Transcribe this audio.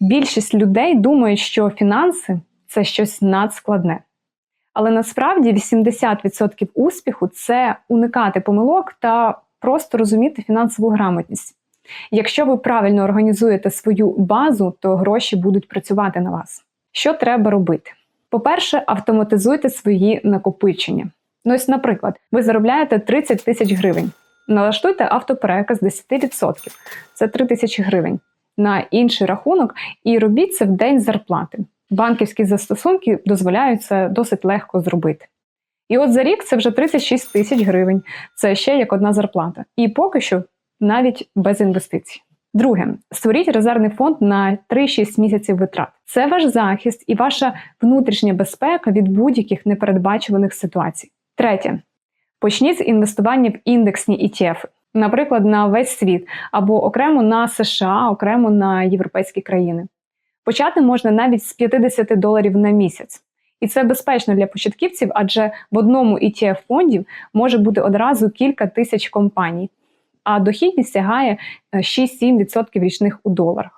Більшість людей думають, що фінанси це щось надскладне. Але насправді 80% успіху це уникати помилок та просто розуміти фінансову грамотність. Якщо ви правильно організуєте свою базу, то гроші будуть працювати на вас. Що треба робити? По-перше, автоматизуйте свої накопичення. Ну, ось, наприклад, ви заробляєте 30 тисяч гривень. Налаштуйте автопереказ 10%. Це 3 тисячі гривень на інший рахунок і робіть це в день зарплати. Банківські застосунки дозволяють це досить легко зробити. І от за рік це вже 36 тисяч гривень. Це ще як одна зарплата. І поки що навіть без інвестицій. Друге, створіть резервний фонд на 3-6 місяців витрат. Це ваш захист і ваша внутрішня безпека від будь-яких непередбачуваних ситуацій. Третє, почніть з інвестування в індексні ETF, наприклад, на весь світ або окремо на США, окремо на європейські країни. Почати можна навіть з 50 доларів на місяць. І це безпечно для початківців, адже в одному ETF фондів може бути одразу кілька тисяч компаній, а дохідність сягає е, 6-7% річних у доларах.